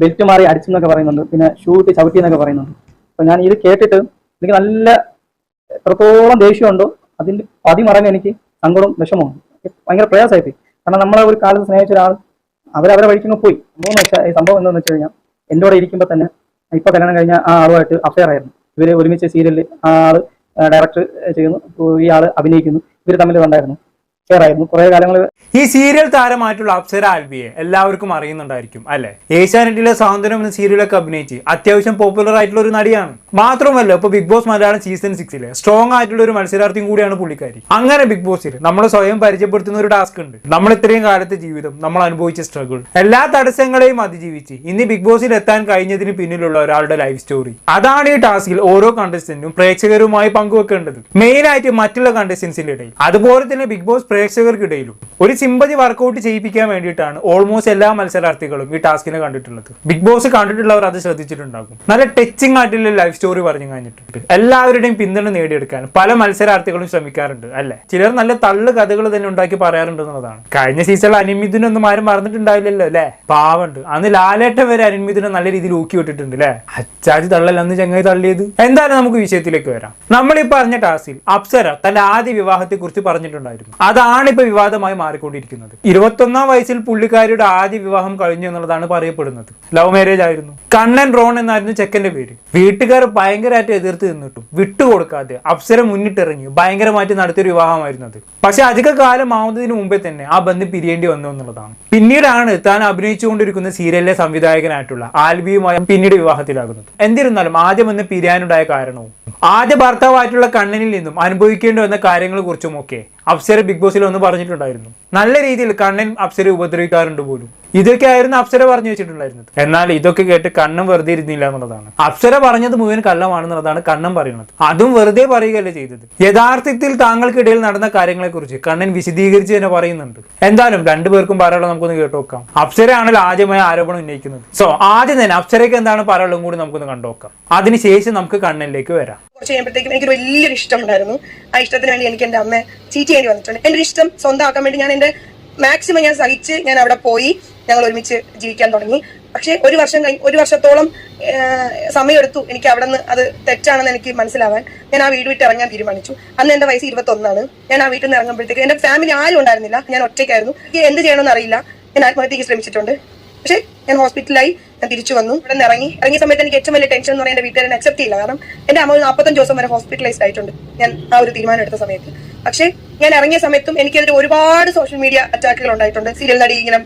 Belt മാറി അടിച്ചെന്നൊക്കെ പറയുന്നുണ്ട്. പിന്നെ ഷൂ ഇട്ട് ചവിട്ടി എന്നൊക്കെ പറയുന്നുണ്ട്. അപ്പൊ ഞാൻ ഇത് കേട്ടിട്ട് എനിക്ക് നല്ല എത്രത്തോളം ദേഷ്യമുണ്ടോ അതിന്റെ പതിമറങ്ങ് എനിക്ക് സങ്കടവും വിഷമവും ഭയങ്കര പ്രയാസമായിപ്പോയി കാരണം നമ്മളെ ഒരു കാലത്ത് സ്നേഹിച്ച ഒരാൾ അവരവരെ വഴിക്കുന്നു പോയി. മൂന്ന് വെച്ചാൽ ഈ സംഭവം എന്താണെന്ന് വെച്ച് കഴിഞ്ഞാൽ എന്റെ കൂടെ ഇരിക്കുമ്പോൾ തന്നെ ഇപ്പൊ കല്യാണം കഴിഞ്ഞ ആ ആളുമായിട്ട് അഫെയർ ആയിരുന്നു. ഇവർ ഒരുമിച്ച് സീരിയലിൽ ആ ആൾ ഡയറക്ടർ ചെയ്യുന്നു ഈ ആൾ അഭിനയിക്കുന്നു. ഇവർ തമ്മിൽ ഉണ്ടായിരുന്നു ആയിരുന്നു കുറെ കാലങ്ങൾ ഈ സീരിയൽ താരമായിട്ടുള്ള അപ്സര ആൽബിയെ എല്ലാവർക്കും അറിയുന്നുണ്ടായിരിക്കും അല്ലെ? ഏഷ്യാനെറ്റിലെ സ്വാതന്ത്ര്യം എന്ന സീരിയലൊക്കെ അഭിനയിച്ച് അത്യാവശ്യം പോപ്പുലർ ആയിട്ടുള്ള ഒരു നടിയാണ്. മാത്രമല്ല ഇപ്പൊ ബിഗ് ബോസ് മലയാളം സീസൺ സിക്സിലെ സ്ട്രോങ് ആയിട്ടുള്ള ഒരു മത്സരാർത്ഥിയും കൂടിയാണ് പുള്ളിക്കാരി. അങ്ങനെ ബിഗ് ബോസിൽ നമ്മളെ സ്വയം പരിചയപ്പെടുത്തുന്ന ഒരു ടാസ്ക് ഉണ്ട്. നമ്മൾ ഇത്രയും കാലത്തെ ജീവിതം നമ്മൾ അനുഭവിച്ച സ്ട്രഗിൾ എല്ലാ തടസ്സങ്ങളെയും അതിജീവിച്ച് ഇനി ബിഗ് ബോസിൽ എത്താൻ കഴിഞ്ഞതിന് പിന്നിലുള്ള ഒരാളുടെ ലൈഫ് സ്റ്റോറി അതാണ് ഈ ടാസ്കിൽ ഓരോ കണ്ടസ്റ്റന്റും പ്രേക്ഷകരുമായി പങ്കുവെക്കേണ്ടത്. മെയിൻ ആയിട്ട് മറ്റുള്ള കണ്ടസ്റ്റൻസിന്റെ ഇടയിൽ. അതുപോലെ തന്നെ ബിഗ് ബോസ് പ്രേക്ഷകർക്കിടയിലും ഒരു സിമ്പതി വർക്കൗട്ട് ചെയ്യിപ്പിക്കാൻ വേണ്ടിയിട്ടാണ് ഓൾമോസ്റ്റ് എല്ലാ മത്സരാർത്ഥികളും ഈ ടാസ്കിനെ കണ്ടിട്ടുള്ളത്. ബിഗ് ബോസ് കണ്ടിട്ടുള്ളവർ അത് ശ്രദ്ധിച്ചിട്ടുണ്ടാകും. നല്ല ടച്ചിങ് ആയിട്ടുള്ള ലൈഫ് സ്റ്റോറി പറഞ്ഞു കഴിഞ്ഞിട്ടുണ്ട്. എല്ലാവരുടെയും പിന്തുണ നേടിയെടുക്കാൻ പല മത്സരാർത്ഥികളും ശ്രമിക്കാറുണ്ട് അല്ലെ? ചിലർ നല്ല തള്ളു കഥകൾ തന്നെ ഉണ്ടാക്കി പറയാറുണ്ട് എന്നുള്ളതാണ്. കഴിഞ്ഞ സീസണിൽ അനിമിതിനൊന്നും ആരും മറന്നിട്ടുണ്ടാവില്ലല്ലോ അല്ലെ? പാവുണ്ട്. അന്ന് ലാലേട്ടൻ വരെ അനിമിതിനെ നല്ല രീതിയിൽ ഊക്കി വിട്ടിട്ടുണ്ട് അല്ലെ? അച്ചാജി തള്ളല്ല അന്ന് ചങ്ങായി തള്ളിയത്. എന്തായാലും നമുക്ക് വിഷയത്തിലേക്ക് വരാം. നമ്മൾ ഈ പറഞ്ഞ ടാസ്കിൽ അപ്സര തന്റെ ആദ്യ വിവാഹത്തെ കുറിച്ച് പറഞ്ഞിട്ടുണ്ടായിരുന്നു അതാണ് ഇപ്പൊ വിവാദമായി മാറിക്കൊണ്ടിരിക്കുന്നത്. ഇരുപത്തൊന്നാം വയസ്സിൽ പുള്ളിക്കാരിയുടെ ആദ്യ വിവാഹം കഴിഞ്ഞു എന്നുള്ളതാണ് പറയപ്പെടുന്നത്. ലവ് മാരേജ് ആയിരുന്നു. കണ്ണൻ റോൺ എന്നായിരുന്നു ചെക്കന്റെ പേര്. വീട്ടുകാർ ഭയങ്കരമായിട്ട് എതിർത്ത് നിന്നിട്ടും വിട്ടുകൊടുക്കാതെ അപ്സരം മുന്നിട്ടിറങ്ങി ഭയങ്കരമായിട്ട് നടത്തിയൊരു വിവാഹമായിരുന്നു അത് പക്ഷെ അധിക കാലം ആവുന്നതിന് മുമ്പേ തന്നെ ആ ബന്ധം പിരിയേണ്ടി വന്നു എന്നുള്ളതാണ്. പിന്നീടാണ് താൻ അഭിനയിച്ചുകൊണ്ടിരിക്കുന്ന സീരിയലിലെ സംവിധായകനായിട്ടുള്ള ആൽബിയുമായി പിന്നീട് വിവാഹത്തിലാകുന്നത്. എന്നിരുന്നാലും ആദ്യം ഒന്ന് പിരിയാനുണ്ടായ കാരണവും ആദ്യ ഭർത്താവായിട്ടുള്ള കണ്ണനിൽ നിന്നും അനുഭവിക്കേണ്ടി വന്ന കാര്യങ്ങളെ കുറിച്ചുമൊക്കെ അപ്സര ബിഗ് ബോസിൽ ഒന്ന് പറഞ്ഞിട്ടുണ്ടായിരുന്നു. നല്ല രീതിയിൽ കണ്ണൻ അപ്സര ഉപദ്രവിക്കാറുണ്ട് പോലും. ഇതൊക്കെ ആയിരുന്നു അപ്സര പറഞ്ഞു വെച്ചിട്ടുണ്ടായിരുന്നത്. എന്നാൽ ഇതൊക്കെ കേട്ട് കണ്ണൻ വെറുതെ ഇരുന്നില്ല എന്നുള്ളതാണ്. അപ്സര പറഞ്ഞത് മുഴുവൻ കള്ളമാണെന്നുള്ളതാണ് കണ്ണൻ പറയുന്നത്. അതും വെറുതെ പറയുകയല്ല ചെയ്തത്. യഥാർത്ഥത്തിൽ താങ്കൾക്കിടയിൽ നടന്ന കാര്യങ്ങളെക്കുറിച്ച് കണ്ണൻ വിശദീകരിച്ച് തന്നെ പറയുന്നുണ്ട്. എന്തായാലും രണ്ടുപേർക്കും പറയാനുള്ള നമുക്കൊന്ന് കേട്ടു നോക്കാം. അപ്സരയാണല്ലോ ആദ്യമായി ആരോപണം ഉന്നയിക്കുന്നത്. സോ ആദ്യം തന്നെ അപ്സരയ്ക്ക് എന്താണ് പറയാനുള്ളതും കൂടി നമുക്കൊന്ന് കണ്ടുനോക്കാം അതിനുശേഷം നമുക്ക് കണ്ണനിലേക്ക് വരാം. കുറച്ച് കഴിയുമ്പോഴത്തേക്കും എനിക്കൊരു വലിയൊരു ഇഷ്ടം ഉണ്ടായിരുന്നു ആ ഇഷ്ടത്തിന് വേണ്ടി എനിക്ക് എന്റെ അമ്മ ചീറ്റ് ചെയ്യേണ്ടി വന്നിട്ടുണ്ട് ഒരു ഇഷ്ടം സ്വന്തമാക്കാൻ വേണ്ടി ഞാൻ എന്റെ മാക്സിമം ഞാൻ സഹിച്ച് ഞാൻ അവിടെ പോയി ഞങ്ങൾ ഒരുമിച്ച് ജീവിക്കാൻ തുടങ്ങി. പക്ഷെ ഒരു വർഷം കഴിഞ്ഞ് ഒരു വർഷത്തോളം സമയമെടുത്തു എനിക്ക് അവിടെ നിന്ന് അത് തെറ്റാണെന്ന് എനിക്ക് മനസ്സിലാവാൻ. ഞാൻ ആ വീട് വിട്ട് ഇറങ്ങാൻ തീരുമാനിച്ചു. അന്ന് എന്റെ വയസ്സ് ഇരുപത്തൊന്നാണ്. ഞാൻ ആ വീട്ടിൽ നിന്ന് ഇറങ്ങുമ്പോഴത്തേക്ക് എന്റെ ഫാമിലി ആരും ഉണ്ടായിരുന്നില്ല. ഞാൻ ഒറ്റയ്ക്കായിരുന്നു. എനിക്ക് എന്ത് ചെയ്യണമെന്ന് അറിയില്ല. ഞാൻ ആത്മഹത്യക്ക് ശ്രമിച്ചിട്ടുണ്ട്. പക്ഷേ ഞാൻ ഹോസ്പിറ്റലായി ഞാൻ തിരിച്ചു വന്നു. ഇവിടെ നിന്ന് ഇറങ്ങി. ഇറങ്ങിയ സമയത്ത് എനിക്ക് ഏറ്റവും വലിയ ടെൻഷൻ എന്ന് പറയുന്നത് എന്റെ വീട്ടുകാരൻ അക്സെപ്റ്റ് ചെയ്യില്ല. കാരണം എന്റെ അമ്മ നാൽപ്പത്തഞ്ച് ദിവസം വരെ ഹോസ്പിറ്റലൈസ്ഡ് ആയിട്ടുണ്ട്. ഞാൻ ആ ഒരു തീരുമാനം എടുത്ത സമയത്ത്. പക്ഷേ ഞാൻ ഇറങ്ങിയ സമയത്തും എനിക്കെതിരെ ഒരുപാട് സോഷ്യൽ മീഡിയ അറ്റാക്കുകൾ ഉണ്ടായിട്ടുണ്ട്. സീരിയൽ നടി ഇങ്ങനെ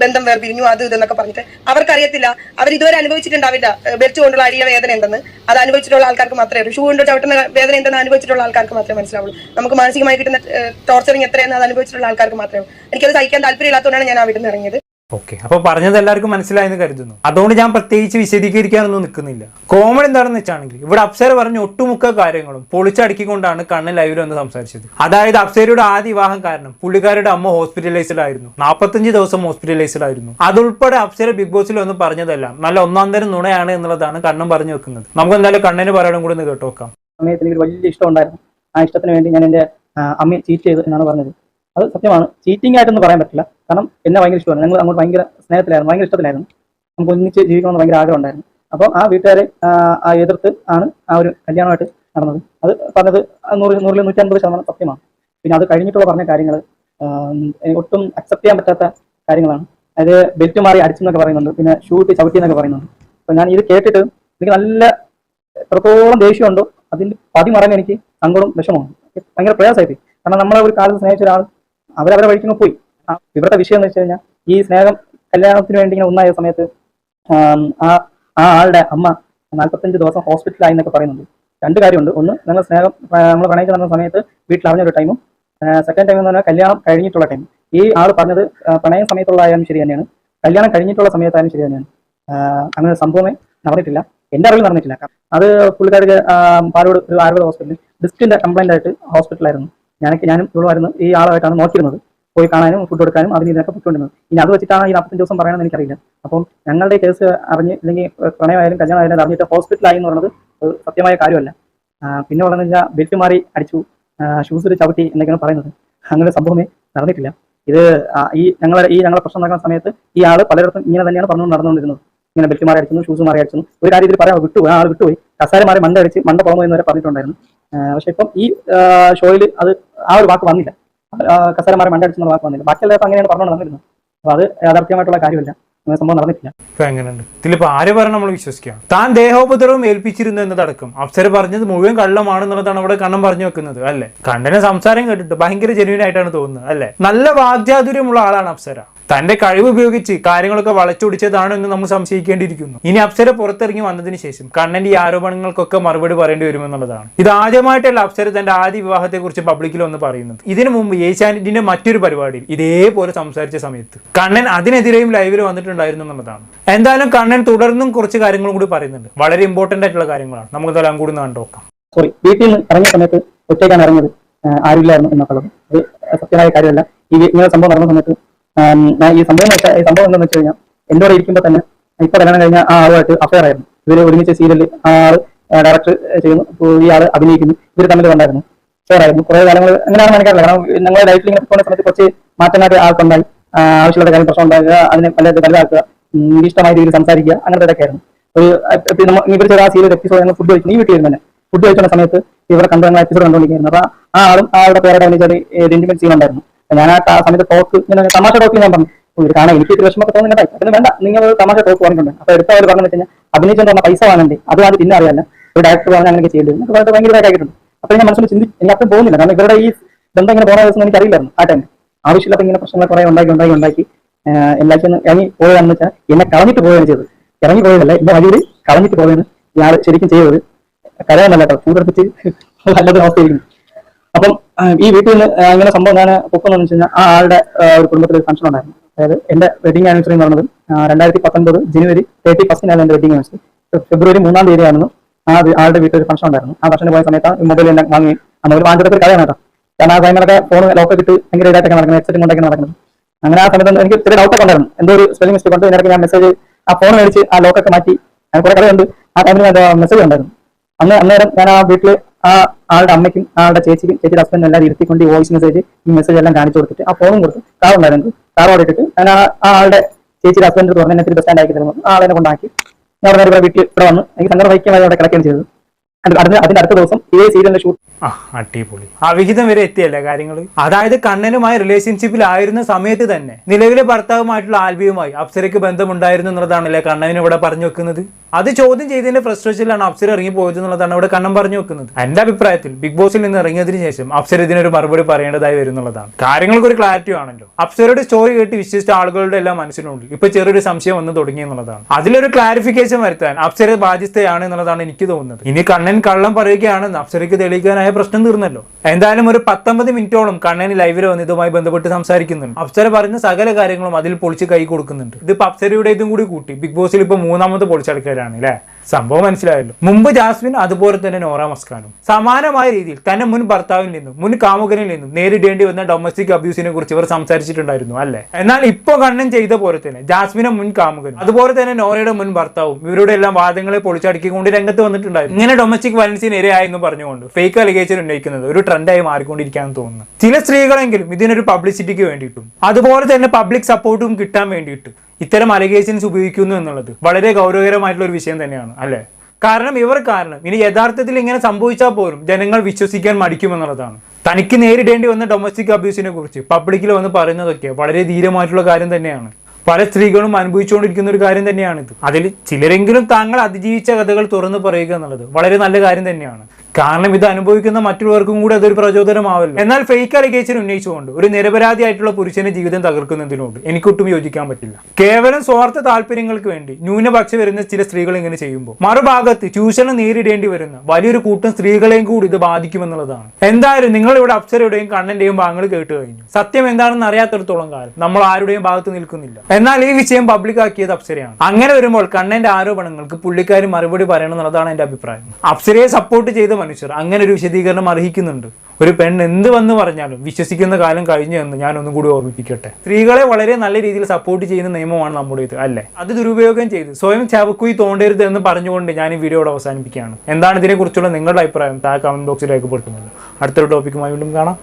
ബന്ധം വേർപിരിഞ്ഞു അത് ഇതെന്നൊക്കെ പറഞ്ഞിട്ട്. അവർക്കറിയത്തില്ല. അവർ ഇതുവരെ അനുഭവിച്ചിട്ടുണ്ടാവില്ല വെച്ചു കൊണ്ടുള്ള അടിയ വേദന ഉണ്ടെന്ന് അത് അനുഭവിച്ചിട്ടുള്ള ആൾക്കാർക്ക് മാത്രമേ അറിയൂ. ഷൂ കൊണ്ട് ചവിട്ടുന്ന വേദന ഉണ്ടെന്ന് അനുഭവിച്ചിട്ടുള്ള ആൾക്കാർക്ക് മാത്രമേ മനസ്സിലാവുള്ളൂ. നമുക്ക് മാനസികമായി കിട്ടുന്ന ടോർച്ചറിങ് എത്രയെന്ന് അത് അനുഭവിച്ചിട്ടുള്ള ആൾക്കാർക്ക് മാത്രമേ. എനിക്കത് സഹിക്കാൻ താല്പര്യമില്ലാത്തതുകൊണ്ടാണ് ഞാൻ വീട്ടിൽ നിന്ന് ഇറങ്ങിയത്. ഓക്കെ. അപ്പൊ പറഞ്ഞത് എല്ലാവർക്കും മനസ്സിലായെന്ന് കരുതുന്നു. അതുകൊണ്ട് ഞാൻ പ്രത്യേകിച്ച് വിശദീകരിക്കാനൊന്നും നിൽക്കുന്നില്ല. കോമൺ എന്താണെന്ന് വെച്ചാണെങ്കിൽ ഇവിടെ അപ്സര പറഞ്ഞ ഒട്ടുമുക്ക കാര്യങ്ങളും പൊളിച്ചടുക്കിക്കൊണ്ടാണ് കണ്ണൻ ലൈവിൽ വന്ന് സംസാരിച്ചത്. അതായത് അപ്സരയുടെ ആദ്യ വിവാഹം കാരണം പുള്ളിക്കാരുടെ അമ്മ ഹോസ്പിറ്റലൈസ്ഡ് ആയിരുന്നു. നാൽപ്പത്തഞ്ച് ദിവസം ഹോസ്പിറ്റലൈസ്ഡ് ആയിരുന്നു. അതുൾപ്പെടെ അപ്സര ബിഗ് ബോസിൽ ഒന്ന് പറഞ്ഞതെല്ലാം നല്ല ഒന്നാം തരം നുണയാണ് എന്നുള്ളതാണ് കണ്ണൻ പറഞ്ഞു വെക്കുന്നത്. നമുക്ക് എന്തായാലും കണ്ണന് പറയണം കൂടെ ഒന്ന് കേട്ടു നോക്കാം. വലിയ ഇഷ്ടം ഉണ്ടായിരുന്നു. ആ ഇഷ്ടത്തിന് വേണ്ടി ഞാൻ എന്റെ അമ്മയെ ചീറ്റ് ചെയ്തു എന്നാണ് പറഞ്ഞത്. അത് സത്യമാണ്. ചീറ്റിംഗ് ആയിട്ടൊന്നും പറയാൻ പറ്റില്ല. കാരണം എന്നെ ഭയങ്കര ഇഷ്ടമാണ് ഞങ്ങൾ അങ്ങോട്ട് ഭയങ്കര സ്നേഹത്തിലായിരുന്നു. ഭയങ്കര ഇഷ്ടത്തിലായിരുന്നു. നമുക്ക് ഒന്നിച്ച് ജീവിക്കണമെന്ന് ഭയങ്കര ആഗ്രഹം ഉണ്ടായിരുന്നു അപ്പോൾ ആ വീട്ടുകാരെ ആ, എതിർത്ത് ആണ് ആ ഒരു കല്യാണമായിട്ട് നടന്നത്. അത് പറഞ്ഞത് നൂറ് നൂറിൽ നൂറ്റൻപത് ശതമാനം സത്യമാണ്. പിന്നെ അത് കഴിഞ്ഞിട്ടുള്ള പറഞ്ഞ കാര്യങ്ങൾ ഒട്ടും അക്സെപ്റ്റ് ചെയ്യാൻ പറ്റാത്ത കാര്യങ്ങളാണ്. അതായത് ബെൽറ്റ് മാറി അടിച്ചെന്നൊക്കെ പറയുന്നുണ്ട്. പിന്നെ ഷൂട്ട് ചവിട്ടി എന്നൊക്കെ പറയുന്നുണ്ട്. അപ്പോൾ ഞാൻ ഇത് കേട്ടിട്ട് എനിക്ക് നല്ല എത്രത്തോളം ദേഷ്യമുണ്ടോ അതിന്റെ പതിമറങ്ങ് എനിക്ക് സങ്കടവും വിഷമമാണ് ഭയങ്കര പ്രയാസമായിപ്പോയി കാരണം നമ്മളെ ഒരു കാലത്ത് സ്നേഹിച്ച ഒരാൾ അവരവരെ വഴിക്കങ്ങ് പോയി. ഇവരുടെ വിഷയം എന്ന് വെച്ച് കഴിഞ്ഞാൽ ഈ സ്നേഹം കല്യാണത്തിന് വേണ്ടി ഇങ്ങനെ ഒന്നായ സമയത്ത് ആ ആ ആളുടെ അമ്മ നാൽപ്പത്തഞ്ച് ദിവസം ഹോസ്പിറ്റലായി എന്നൊക്കെ പറയുന്നുണ്ട്. രണ്ട് കാര്യമുണ്ട്. ഒന്ന് നിങ്ങൾ സ്നേഹം നമ്മൾ പ്രണയിച്ച് നടന്ന സമയത്ത് വീട്ടിൽ അറിഞ്ഞൊരു ടൈമും സെക്കൻഡ് ടൈം എന്ന് പറഞ്ഞാൽ കല്യാണം കഴിഞ്ഞിട്ടുള്ള ടൈം ഈ ആൾ പറഞ്ഞത് പ്രണയം സമയത്തുള്ളതായാലും ശരി തന്നെയാണ്. കല്യാണം കഴിഞ്ഞിട്ടുള്ള സമയത്തായാലും ശരി തന്നെയാണ്. അങ്ങനെ സംഭവമേ നടന്നിട്ടില്ല. എന്റെ അറിവിൽ നടന്നിട്ടില്ല. അത് പുള്ളിക്കാർക്ക് പാലോട് ഒരു ആയുർവേദ ഹോസ്പിറ്റലിൽ ഡിസ്റ്റിന്റെ കംപ്ലൈന്റ് ആയിട്ട് ഹോസ്പിറ്റലായിരുന്നു ഞാനൊക്കെ ഞാനും ഇവളുമായിരുന്നു ഈ ആളുമായിട്ടാണ് നോക്കിയിരുന്നത്. പോയി കാണാനും ഫുഡ് കൊടുക്കാനും അതിന് ഇതിനൊക്കെ പൊയ്ക്കൊണ്ടിരുന്നത്. ഇനി അത് വെച്ചിട്ടാണ് ഈ നാൽപ്പത്തഞ്ച് ദിവസം പറയണമെന്ന് എനിക്കറിയില്ല. അപ്പം ഞങ്ങളുടെ കേസ് അറിഞ്ഞ് അല്ലെങ്കിൽ പ്രണയമായാലും കല്യാണമായാലും അറിഞ്ഞിട്ട് ഹോസ്പിറ്റലായി എന്ന് പറയുന്നത് സത്യമായ കാര്യമല്ല. പിന്നെ പറഞ്ഞു കഴിഞ്ഞാൽ ബെൽറ്റ് മാറി അടിച്ചു ഷൂസിൽ ചവിട്ടി എന്നൊക്കെയാണ് പറയുന്നത്. അങ്ങനെ സംഭവമേ നടന്നിട്ടില്ല. ഇത് ഈ ഞങ്ങളെ ഈ ഞങ്ങളുടെ പ്രശ്നം നടക്കുന്ന സമയത്ത് ഈ ആൾ പലയിടത്തും ഇങ്ങനെ തന്നെയാണ് പറഞ്ഞു നടന്നുകൊണ്ടിരുന്നത്. ഇങ്ങനെ ബെൽറ്റ് മാറി അടിച്ചു ഷൂസ് മാറി അടിച്ചു ഒരു കാര്യത്തിൽ പറയാൻ വിട്ടുപോയി ആ ആൾ വിട്ടുപോയി. കസാര മാറി മണ്ട അടിച്ച് മണ്ട പോകുന്നു എന്ന് വരെ പറഞ്ഞിട്ടുണ്ടായിരുന്നു. പക്ഷെ ഇപ്പം ഈ ഷോയിൽ അത് ആ ഒരു വാക്ക് വന്നില്ല. കസാര മാറി മണ്ട അടിച്ചെന്നുള്ള വാക്ക് വന്നില്ല. ബാക്കി എല്ലാവർക്കും അങ്ങനെയാണ് പറഞ്ഞുകൊണ്ട് നടന്നിരുന്നത് അപ്പൊ അത് യാഥാർത്ഥ്യമായിട്ടുള്ള കാര്യമല്ല. സംഭവം വിശ്വസിക്കാം. താൻ ദേഹോപദ്രവം ഏൽപ്പിച്ചിരുന്നു എന്നതടക്കം. അപ്സര പറഞ്ഞത് മുഴുവൻ കള്ളമാണെന്നുള്ളതാണ് അവിടെ കണ്ണം പറഞ്ഞു വെക്കുന്നത് അല്ലെ? കണ്ണനെ സംസാരം കേട്ടിട്ട് ഭയങ്കര ജെന്യൂൻ ആയിട്ടാണ് തോന്നുന്നത് അല്ലെ? നല്ല വാഗ്ചാതുര്യമുള്ള ആളാണ് അപ്സര. തന്റെ കഴിവ് ഉപയോഗിച്ച് കാര്യങ്ങളൊക്കെ വളച്ചൊടിച്ചതാണോ എന്ന് നമ്മൾ സംശയിക്കേണ്ടിയിരിക്കുന്നു. ഇനി അപ്സര പുറത്തിറങ്ങി വന്നതിന് ശേഷം കണ്ണന്റെ ഈ ആരോപണങ്ങൾക്കൊക്കെ മറുപടി പറയേണ്ടി വരുമെന്നുള്ളതാണ് ഇത് ആദ്യമായിട്ടല്ല അപ്സര തന്റെ ആദ്യ വിവാഹത്തെ കുറിച്ച് പബ്ലിക്കിൽ ഒന്ന് പറയുന്നത്. ഇതിനു മുമ്പ് ഏഷ്യാനെറ്റിന്റെ മറ്റൊരു പരിപാടിയിൽ ഇതേപോലെ സംസാരിച്ച സമയത്ത് കണ്ണൻ അതിനെതിരെയും ലൈവിൽ വന്നിട്ടുണ്ടായിരുന്നു എന്നുള്ളതാണ്. എന്തായാലും കണ്ണൻ തുടർന്നും കുറച്ച് കാര്യങ്ങളും കൂടി പറയുന്നുണ്ട്. വളരെ ഇമ്പോർട്ടന്റ് ആയിട്ടുള്ള കാര്യങ്ങളാണ്. നമുക്ക് ഇതെല്ലാം കൂടി കണ്ടോക്കാം സോറി വീട്ടിൽ നിന്ന് ഇറങ്ങിയ സമയത്ത് ഒറ്റയ്ക്കാണ് ഇറങ്ങിയത്. ആരില്ലായിരുന്നു എന്നൊക്കെ സത്യമായ കാര്യമല്ല. ഈ സംഭവം നടന്ന സമയത്ത് ഈ സംഭവം വെച്ചാൽ ഈ സംഭവം എന്താണെന്ന് വെച്ച് കഴിഞ്ഞാൽ എന്റെ കൂടെ ഇരിക്കുമ്പോൾ തന്നെ ഇപ്പൊ കല്യാണം കഴിഞ്ഞ ആ ആളുമായിട്ട് അഫയർ ആയിരുന്നു. ഇവർ ഒരുമിച്ച് സീരിയലിൽ ആ ആൾ ഡയറക്ടർ ചെയ്യുന്നു ഈ ആൾ അഭിനയിക്കുന്നു ഇവർ തമ്മിൽ ഉണ്ടായിരുന്നു ആയിരുന്നു. കുറെ കാലങ്ങൾ അങ്ങനെയാണ് എനിക്കറിയില്ല കാരണം ഞങ്ങളുടെ ലൈഫിൽ ഇങ്ങനെ പോകുന്ന സമയത്ത് കുറച്ച് മാറ്റമായിട്ട് ആൾക്കുണ്ടായി. ആവശ്യമുള്ള കാര്യം പ്രശ്നം ഉണ്ടാകുക അതിനെ നല്ല വലുതാക്കുക ഇഷ്ടമായ രീതിയിൽ സംസാരിക്കുക അങ്ങനത്തെ ഇതൊക്കെ ആയിരുന്നു. ഒരു ഇവർ ചെയ്ത ആ സീരിയൽ എപ്പിസോഡ് ഞങ്ങൾ ഫുഡ് കഴിച്ചു. നീ വീട്ടിൽ തന്നെ. ഫുഡ് കഴിച്ചുള്ള സമയത്ത് ഇവരെ കണ്ടു എപ്പിസോഡ് കണ്ടുകൊണ്ടിരിക്കുന്നു അപ്പൊ ആ ആളും ആ ആളുടെ പേരുടെ ഇന്റിമേറ്റ് സീൻ ഉണ്ടായിരുന്നു. ഞാൻ ആ സമയത്ത് ടോക്ക് ഇങ്ങനെ തമാശ ടോക്ക് ഞാൻ പറഞ്ഞു. "ഓ, ഇത് കാണാൻ എനിക്ക് ഇത് വിഷമൊക്കെ തോന്നുന്നുണ്ടായി അതിന് വേണ്ട. നിങ്ങൾ തമാശ ടോക്ക് പറഞ്ഞിട്ടുണ്ട് അപ്പൊ എടുത്ത അവർ പറഞ്ഞു വെച്ചാൽ അഭിനയിച്ചു പറഞ്ഞ പൈസ വാങ്ങണ്ടേ? അത് ആദ്യം പിന്നെ അറിയാല്ല ഒരു ഡയറക്ടർ പറഞ്ഞാൽ അങ്ങനെ ചെയ്യേണ്ടത് എന്നൊക്കെ പറഞ്ഞിട്ട് ഭയങ്കര ആയിട്ടുണ്ട്. അപ്പൊ ഞാൻ മനസ്സിൽ ചിന്തി എനിക്ക് അപ്പം പോകുന്നില്ല. കാരണം ഇവരുടെ ഈ ബന്ധം ഇങ്ങനെ പോകുന്ന ദിവസം എനിക്ക് അറിയില്ലായിരുന്നു ആ ടൈം ആവശ്യമില്ലാത്ത ഇങ്ങനെ പ്രശ്നങ്ങൾ കുറെ ഉണ്ടാക്കി ഉണ്ടാക്കി ഉണ്ടാക്കി എല്ലാവർക്കും ഇറങ്ങി പോയതാണെന്ന് വെച്ചാൽ എന്നെ കളഞ്ഞിട്ട് പോവുകയാണ് ചെയ്തത്. ഇറങ്ങി പോയതല്ല എന്റെ വഴിയിൽ കളഞ്ഞിട്ട് പോവുകയാണ് ഇയാൾ ശരിക്കും ചെയ്തത്. കരയാനല്ല കേട്ടോ ചൂടെടുത്തിട്ട് വല്ലാത്ത അവസ്ഥയായിരിക്കും ഈ വീട്ടിൽ നിന്ന് ഇങ്ങനെ സംഭവം ഞാൻ പൊക്കുന്നതെന്ന് വെച്ച് കഴിഞ്ഞാൽ ആ ആളുടെ ഒരു കുടുംബത്തിൽ ഒരു ഫംഗ്ഷൻ ഉണ്ടായിരുന്നു. അതായത് എന്റെ വെഡിങ് ആനിവേഴ്സറി എന്ന് പറഞ്ഞത് രണ്ടായിരത്തി പത്തൊൻപത് ജനുവരി തേർട്ടി ഫസ്റ്റിനാണ് എന്റെ വെഡിങ് ആനിവേഴ്സറി ഫെബ്രുവരി മൂന്നാം തീയതി ആയിരുന്നു ആ ആളുടെ വീട്ടിൽ ഒരു ഫംഗ്ഷൻ ഉണ്ടായിരുന്നു. ആ ഫംഗ്ഷന് പോയ സമയത്ത് ഈ മൊബൈൽ എന്നെ വാങ്ങി ആ മൊബൈൽ വാങ്ങിച്ചതൊക്കെ ഒരു കഥയാണ് കേട്ടോ. കാരണം ആ ടൈമിലൊക്കെ ഫോൺ ലോക്ക് കിട്ടി ഭയങ്കര ഇതായിട്ടൊക്കെ നടക്കുന്നത് ഹെഡ്സെറ്റ് കൊണ്ടൊക്കെ നടക്കുന്നത്. അങ്ങനെ ആ സമയത്ത് എനിക്ക് ചെറിയ ഡൗട്ടൊക്കെ ഉണ്ടായിരുന്നു. എന്തോ ഒരു സ്പെല്ലിംഗ് മിസ്റ്റേക്ക് കൊണ്ട് ഇതിനിടയ്ക്ക് ഞാൻ മെസ്സേജ് ആ ഫോൺ മേടിച്ച് ആ ലോക്കൊക്കെ മാറ്റി അങ്ങനെ കുറെ കഥയുണ്ട് ആ ടൈമിൽ മെസ്സേജ് ഉണ്ടായിരുന്നു അന്ന് അന്നേരം ഞാൻ ആ വീട്ടിൽ ആ ആളുടെ അമ്മയ്ക്കും ആളുടെ ചേച്ചിക്കും ചേച്ചിയുടെ ഹസ്ബൻഡും എല്ലാം ഇരുത്തിക്കൊണ്ട് ഈ വോയിസ് മെസ്സേജ് ഈ മെസ്സേജ് എല്ലാം കാണിച്ചു കൊടുത്തിട്ട് ആ ഫോണും കൊടുത്ത്. കാർ ഉണ്ടായിരുന്നു. കാർ ഓടിട്ടിട്ട് ഞാൻ ആ ആളുടെ ചേച്ചിയുടെ ഹസ്ബൻഡ് പറഞ്ഞു എന്നെ ബസ് സ്റ്റാൻഡ് ആക്കി തരുന്നു. ആളെ കൊണ്ടാക്കി. ഞാൻ ഉടനെ ഇവിടെ വീട്ടിൽ ഇവിടെ വന്ന്. എനിക്ക് സങ്കടം വഹിക്കാൻ അവിടെ കിടക്കുകയും ചെയ്തു. അതിന്റെ അടുത്ത ദിവസം ഇതേ സീരിയലിന്റെ ഷൂട്ട് അടിപൊളി. അവിഹിതം വരെ എത്തിയല്ലേ കാര്യങ്ങൾ അതായത് കണ്ണനുമായി റിലേഷൻഷിപ്പിലായിരുന്ന സമയത്ത് തന്നെ നിലവിലെ ഭർത്താവുമായിട്ടുള്ള ആൽബിയുമായി അപ്സരയ്ക്ക് ബന്ധമുണ്ടായിരുന്നു എന്നുള്ളതാണല്ലേ കണ്ണൻ ഇവിടെ പറഞ്ഞു വെക്കുന്നത്? അത് ചോദ്യം ചെയ്തതിന്റെ ഫ്രസ്ട്രേഷനിലാണ് അപ്സര ഇറങ്ങി പോയത് എന്നുള്ളതാണ് ഇവിടെ കണ്ണം പറഞ്ഞു വെക്കുന്നത്. എന്റെ അഭിപ്രായത്തിൽ ബിഗ് ബോസിൽ നിന്ന് ഇറങ്ങിയതിനു ശേഷം അപ്സര ഇതിനൊരു മറുപടി പറയേണ്ടതായി വരുന്നുള്ളതാണ്. കാര്യങ്ങൾക്ക് ഒരു ക്ലാരിറ്റി ആണല്ലോ. അപ്സരയുടെ സ്റ്റോറി കേട്ട് വിശ്വസിച്ച ആളുകളുടെ എല്ലാം മനസ്സിലുണ്ട്. ഇപ്പൊ ചെറിയൊരു സംശയം വന്ന് തുടങ്ങി എന്നുള്ളതാണ്. അതിലൊരു ക്ലാരിഫിക്കേഷൻ വരുത്താൻ അപ്സര ബാധ്യസ്ഥയാണ് എന്നുള്ളതാണ് എനിക്ക് തോന്നുന്നത്. ഇനി കണ്ണൻ കള്ളം പറയുകയാണെന്ന് അപ്സരയ്ക്ക് തെളിയിക്കാനായ പ്രശ്നം തീർന്നല്ലോ. എന്തായാലും ഒരു പത്തൊമ്പത് മിനിറ്റോളം കണ്ണൻ ലൈവിൽ വന്ന് ഇതുമായി ബന്ധപ്പെട്ട് സംസാരിക്കുന്നുണ്ട്. അപ്സര പറഞ്ഞ സകല കാര്യങ്ങളും അതിൽ പൊളിച്ച് കൈ കൊടുക്കുന്നുണ്ട്. ഇതിപ്പോ അപ്സരയുടെ ഇതും കൂടി കൂട്ടി. ബിഗ് ബോസിൽ ഇപ്പൊ മൂന്നാമത്തെ പൊളിച്ചടക്കാരാണ്. അല്ലേ സംഭവം മനസ്സിലായല്ലോ. മുമ്പ് ജാസ്മിൻ അതുപോലെ തന്നെ നോറ മസ്കാനും. സമാനമായ രീതിയിൽ തന്നെ മുൻ ഭർത്താവിൽ നിന്നും മുൻ കാമുകനിൽ നിന്നും നേരിടേണ്ടി വന്ന ഡൊമസ്റ്റിക് അബ്യൂസിനെ കുറിച്ച് ഇവർ സംസാരിച്ചിട്ടുണ്ടായിരുന്നു അല്ലേ? എന്നാൽ ഇപ്പൊ കണ്ണൻ ചെയ്ത പോലെ തന്നെ ജാസ്മിനെ മുൻ കാമുകനും അതുപോലെ തന്നെ നോറയുടെ മുൻ ഭർത്താവും ഇവരുടെ എല്ലാം വാദങ്ങളെ പൊളിച്ചടക്കിക്കൊണ്ട് രംഗത്ത് വന്നിട്ടുണ്ടായിരുന്നു. ഇങ്ങനെ ഡൊമസ്റ്റിക് വയലൻസിന് ഇരയായെന്ന് പറഞ്ഞുകൊണ്ട് ഫേക്ക് അലിഗേഷൻ ഉന്നയിക്കുന്നത് ഒരു ട്രെൻഡായി മാറിക്കൊണ്ടിരിക്കുകയാണെന്ന് തോന്നുന്നു. ചില സ്ത്രീകളെങ്കിലും ഇതിനൊരു പബ്ലിസിറ്റിക്ക് വേണ്ടിയിട്ടും അതുപോലെ തന്നെ പബ്ലിക് സപ്പോർട്ടും കിട്ടാൻ വേണ്ടിയിട്ട് ഇത്തരം അലഗേഷൻസ് ഉപയോഗിക്കുന്നു എന്നുള്ളത് വളരെ ഗൗരവകരമായിട്ടുള്ള ഒരു വിഷയം തന്നെയാണ് അല്ലേ? കാരണം ഇവർ കാരണം ഇനി യഥാർത്ഥത്തിൽ ഇങ്ങനെ സംഭവിച്ചാൽ പോലും ജനങ്ങൾ വിശ്വസിക്കാൻ മടിക്കുമെന്നുള്ളതാണ്. തനിക്ക് നേരിടേണ്ടി വന്ന ഡൊമസ്റ്റിക് അബ്യൂസിനെ കുറിച്ച് പബ്ലിക്കിൽ വന്ന് പറയുന്നതൊക്കെ വളരെ ധീരമായിട്ടുള്ള കാര്യം തന്നെയാണ്. പല സ്ത്രീകളും അനുഭവിച്ചുകൊണ്ടിരിക്കുന്ന ഒരു കാര്യം തന്നെയാണിത്. അതിൽ ചിലരെങ്കിലും താങ്കൾ അതിജീവിച്ച കഥകൾ തുറന്നു പറയുക എന്നുള്ളത് വളരെ നല്ല കാര്യം തന്നെയാണ്. കാരണം ഇത് അനുഭവിക്കുന്ന മറ്റുള്ളവർക്കും കൂടി അതൊരു പ്രചോദനമാവല്ലോ. എന്നാൽ ഫേക്ക് അലിഗേഷൻ ഉന്നയിച്ചുകൊണ്ട് ഒരു നിരപരാധിയായിട്ടുള്ള പുരുഷന്റെ ജീവിതം തകർക്കുന്നതിനോട് എനിക്കൊട്ടും യോജിക്കാൻ പറ്റില്ല. കേവലം സ്വാർത്ഥ താല്പര്യങ്ങൾക്ക് വേണ്ടി ന്യൂനപക്ഷ വരുന്ന ചില സ്ത്രീകൾ ഇങ്ങനെ ചെയ്യുമ്പോൾ മറുഭാഗത്ത് ചൂഷണം നേരിടേണ്ടി വരുന്ന വലിയൊരു കൂട്ടം സ്ത്രീകളെയും കൂടി ഇത് ബാധിക്കുമെന്നുള്ളതാണ്. എന്തായാലും നിങ്ങൾ ഇവിടെ അപ്സരയുടെയും കണ്ണന്റെയും ഭാഗങ്ങൾ കേട്ട് കഴിഞ്ഞു. സത്യം എന്താണെന്ന് അറിയാത്തടത്തോളം കാലം നമ്മൾ ആരുടെയും ഭാഗത്ത് നിൽക്കുന്നില്ല. എന്നാൽ ഈ വിഷയം പബ്ലിക് ആക്കിയത് അപ്സരയാണ്. അങ്ങനെ വരുമ്പോൾ കണ്ണന്റെ ആരോപണങ്ങൾക്ക് പുള്ളിക്കാരി മറുപടി പറയണം എന്നുള്ളതാണ് എന്റെ അഭിപ്രായം. അപ്സരയെ സപ്പോർട്ട് ചെയ്ത മനുഷ്യർ അങ്ങനെ ഒരു വിശദീകരണം അർഹിക്കുന്നുണ്ട്. ഒരു പെണ്ണ് എന്ത് വന്ന് പറഞ്ഞാലും വിശ്വസിക്കുന്ന കാലം കഴിഞ്ഞു എന്ന് ഞാൻ ഒന്നും കൂടി ഓർമ്മിപ്പിക്കട്ടെ. സ്ത്രീകളെ വളരെ നല്ല രീതിയിൽ സപ്പോർട്ട് ചെയ്യുന്ന നിയമമാണ് നമ്മുടെ ഇത് അല്ലേ? അത് ദുരുപയോഗം ചെയ്ത് സ്വയം ചവക്കുയി തോണ്ടരുത് എന്ന് പറഞ്ഞുകൊണ്ട് ഞാൻ ഈ വീഡിയോയോട് അവസാനിപ്പിക്കുകയാണ്. എന്താണ് ഇതിനെക്കുറിച്ചുള്ള നിങ്ങളുടെ അഭിപ്രായം? താ കമന്റ് ബോക്സിൽ രേഖപ്പെടുത്തുന്നത് അടുത്തൊരു ടോപ്പിക്കുമായി വീണ്ടും കാണാം.